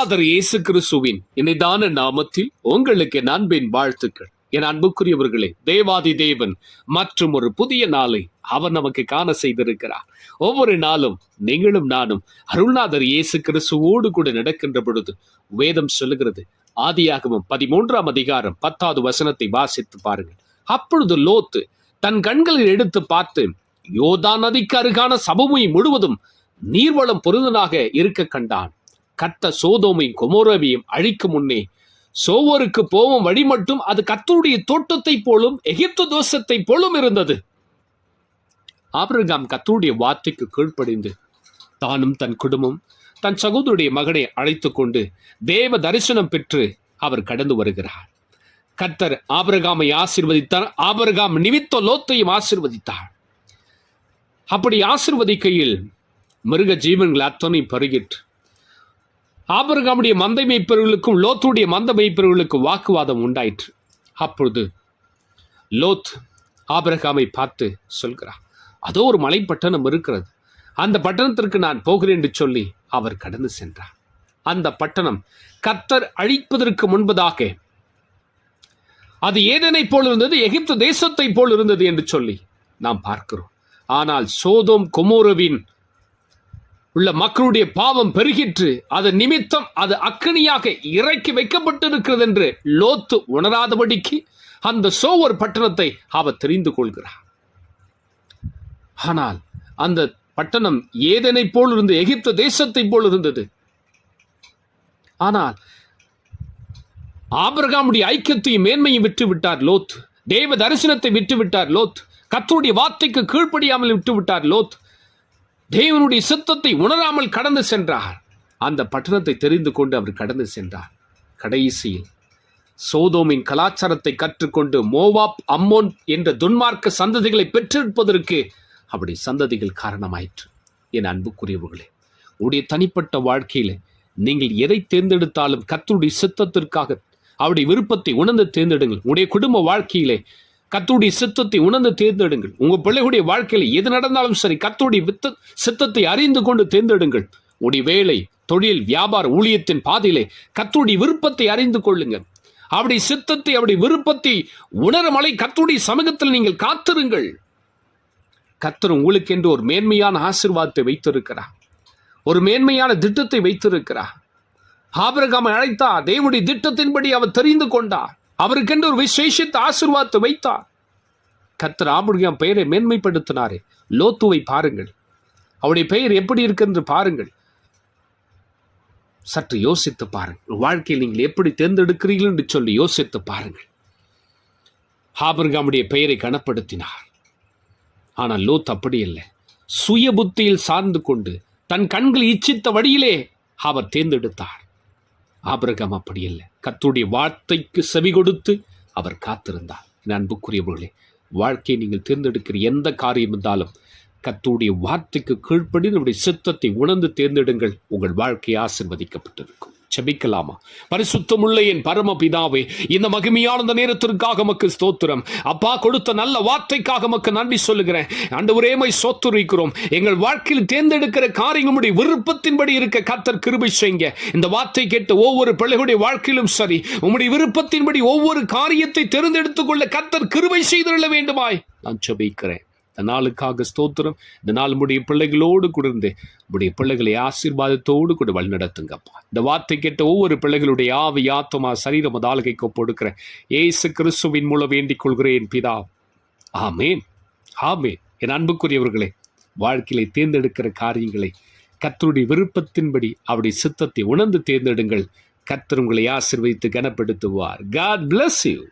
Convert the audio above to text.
அருள்நாதர் இயேசு கிறிஸ்துவின் இணைதான நாமத்தில் உங்களுக்கு என் அன்பின் வாழ்த்துக்கள். என் அன்புக்குரியவர்களே தேவாதி தேவன் மற்றும் ஒரு புதிய நாளை அவர் நமக்கு காண செய்திருக்கிறார். ஒவ்வொரு நாளும் நீங்களும் நானும் அருள்நாதர் இயேசு கிறிஸ்துவோடு கூட நடக்கின்ற பொழுது வேதம் சொல்லுகிறது. ஆதியாகவும் பதிமூன்றாம் அதிகாரம் பத்தாவது வசனத்தை வாசித்து பாருங்கள். அப்பொழுது லோத்து தன் கண்களில் எடுத்து பார்த்து யோதா நதிக்கு அருகான சபமுய் முழுவதும் நீர்வளம் பொருந்தனாக இருக்க கண்டான். கத்த சோதோமையும் கொமோரவியும் அழிக்கும் முன்னே சோவருக்கு போவோம் வழி மட்டும் அது கத்தருடைய தோட்டத்தை போலும் எகிப்து தோஷத்தை போலும் இருந்தது. ஆபிரகாம் கத்தருடைய வார்த்தைக்கு கீழ்ப்படிந்து தானும் தன் குடும்பம் தன் சகோதருடைய மகனை அழைத்து கொண்டு தேவ தரிசனம் பெற்று அவர் கடந்து வருகிறார். கத்தர் ஆபிரகாமை ஆசிர்வதித்தார் ஆபிரகாம் நிமித்த லோத்தையும் ஆசிர்வதித்தார். அப்படி ஆசிர்வதிக்கையில் மிருக ஜீவன்கள் அத்தனை பருகிற்று. ஆபரகாமுடைய மந்தை மெய்ப்பர்களுக்கும் லோத்துடைய மந்த மெய்ப்பர்களுக்கும் வாக்குவாதம் உண்டாயிற்று. அப்பொழுது லோத் ஆபரகாமை பார்த்து சொல்கிறார் அதோ ஒரு மலைப்பட்டணம் இருக்கிறது. அந்த பட்டணத்திற்கு நான் போகிறேன் என்று சொல்லி அவர் கடந்து சென்றார். அந்த பட்டணம் கத்தர் அழிப்பதற்கு முன்பதாக அது ஏதனை போல் இருந்தது எகிப்து தேசத்தை போல் இருந்தது என்று சொல்லி நாம் பார்க்கிறோம். ஆனால் சோதோம் குமோரவின் உள்ள மக்களுடைய பாவம் பெருகிற்று. அது நிமித்தம் அது அக்கனியாக இறக்கி வைக்கப்பட்டிருக்கிறது என்று லோத்து உணராதபடிக்கு அந்த சோவர் பட்டணத்தை அவர் தெரிந்து கொள்கிறார். ஆனால் அந்த பட்டணம் ஏதனை போல் இருந்து எகிப்து தேசத்தை போல் இருந்தது. ஆனால் ஆபிரகாமுடைய ஐக்கியத்தையும் மேன்மையும் விட்டுவிட்டார் லோத் தேவ தரிசனத்தை விட்டு விட்டார் லோத் கத்தருடைய வார்த்தைக்கு கீழ்ப்படியாமல் விட்டுவிட்டார் லோத் தேவனுடைய சித்தத்தை உணராமல் கடந்து சென்றார். அந்த பட்டணத்தை தெரிந்து கொண்டு அவர் கடந்து சென்றார். கடைசியில் சோதோமின் கலாச்சாரத்தை கற்றுக்கொண்டு மோவாப் அம்மோன் என்ற துன்மார்க்க சந்ததிகளை பெற்றிருப்பதற்கு அப்படி சந்ததிகள் காரணமாயிற்று. என் அன்புக்குரியவர்களே உடைய தனிப்பட்ட வாழ்க்கையில் நீங்கள் எதை தேர்ந்தெடுத்தாலும் கத்தருடைய சித்தத்திற்காக அவருடைய விருப்பத்தை உணர்ந்து தேர்ந்தெடுங்கள். உடைய குடும்ப வாழ்க்கையிலே கத்துடைய சித்தத்தை உணர்ந்து தேர்ந்தெடுங்கள். உங்கள் பிள்ளைகளுடைய வாழ்க்கையில் எது நடந்தாலும் சரி கத்துடைய வித்த சித்தத்தை அறிந்து கொண்டு தேர்ந்தெடுங்கள். உடைய வேலை தொழில் வியாபார ஊழியத்தின் பாதையிலே கத்துடைய விருப்பத்தை அறிந்து கொள்ளுங்கள். அவருடைய சித்தத்தை அவருடைய விருப்பத்தை உணரமலை கத்துடைய சமூகத்தில் நீங்கள் காத்திருங்கள். கத்தர் உங்களுக்கென்று ஒரு மேன்மையான ஆசிர்வாதத்தை வைத்திருக்கிறார். ஒரு மேன்மையான திட்டத்தை வைத்திருக்கிறார். ஆபரகம் அழைத்தா தேவனுடைய திட்டத்தின்படி அவர் தெரிந்து கொண்டார். அவருக்கென்று ஒரு விசேஷித்த ஆசிர்வாதத்தை வைத்தார். கத்தர் ஆபிரகாம் பெயரை மேன்மைப்படுத்தினாரே. லோத்துவை பாருங்கள். அவருடைய பெயர் எப்படி இருக்கு என்று பாருங்கள். சற்று யோசித்து பாருங்கள். வாழ்க்கையில் நீங்கள் எப்படி தேர்ந்தெடுக்கிறீர்கள் என்று சொல்லி யோசித்து பாருங்கள். ஆபிரகாமுடைய பெயரை கனப்படுத்தினார். ஆனால் லோத் அப்படி இல்லை. சுய புத்தியில் சார்ந்து கொண்டு தன் கண்கள் இச்சித்த வழியிலே அவர் தேர்ந்தெடுத்தார். ஆபிரகாம் அப்படி இல்லை கத்துடைய வார்த்தைக்கு செவி கொடுத்து அவர் காத்திருந்தார். என் அன்புக்குரியவர்களே வாழ்க்கையை நீங்கள் தேர்ந்தெடுக்கிற எந்த காரியம் இருந்தாலும் கத்துடைய வார்த்தைக்கு கீழ்ப்படி நம்முடைய சித்தத்தை உணர்ந்து தேர்ந்தெடுங்கள். உங்கள் வாழ்க்கை ஆசிர்வதிக்கப்பட்டிருக்கும். செபிக்கலாமா? பரிசுத்தமுள்ள என் பரமபிதாவே இந்த மகிமையான இந்த நேரத்திற்காக மக்கு ஸ்தோத்திரம். அப்பா கொடுத்த நல்ல வார்த்தைக்காக மக்கு நன்றி சொல்லுகிறேன். அந்த ஒரேமை சோத்துரைக்கிறோம். எங்கள் வாழ்க்கையில் தேர்ந்தெடுக்கிற காரியங்களுடைய விருப்பத்தின்படி இருக்க கத்தர் கிருபை செய்யுங்க. இந்த வார்த்தை கேட்ட ஒவ்வொரு பிள்ளைகளுடைய வாழ்க்கையிலும் சரி உம்முடைய விருப்பத்தின்படி ஒவ்வொரு காரியத்தை தேர்ந்தெடுத்துக் கொள்ள கத்தர் கிருபை செய்துள்ள வேண்டுமாய். நான் செபிக்கிறேன். இந்த நாளுக்காக ஸ்தோத்திரம். இந்த நாள் உடைய பிள்ளைகளோடு கூட இருந்து. உடைய பிள்ளைகளை ஆசீர்வாதத்தோடு கூட வழிநடத்துங்கப்பா. இந்த வார்த்தை கேட்ட ஒவ்வொரு பிள்ளைகளுடைய ஆவி ஆத்மா சரீரம் ஆளுகைக்கு ஒப்படுக்கிறேன். ஏசு கிறிஸ்துவின் மூலம் வேண்டிக் கொள்கிறேன் பிதா. ஆமேன். ஆமேன். என் அன்புக்குரியவர்களே வாழ்க்கையில தேர்ந்தெடுக்கிற காரியங்களை கத்தருடைய விருப்பத்தின்படி அவருடைய சித்தத்தை உணர்ந்து தேர்ந்தெடுங்கள். கத்தர் உங்களை ஆசிர்வதித்து கனப்படுத்துவார். God bless you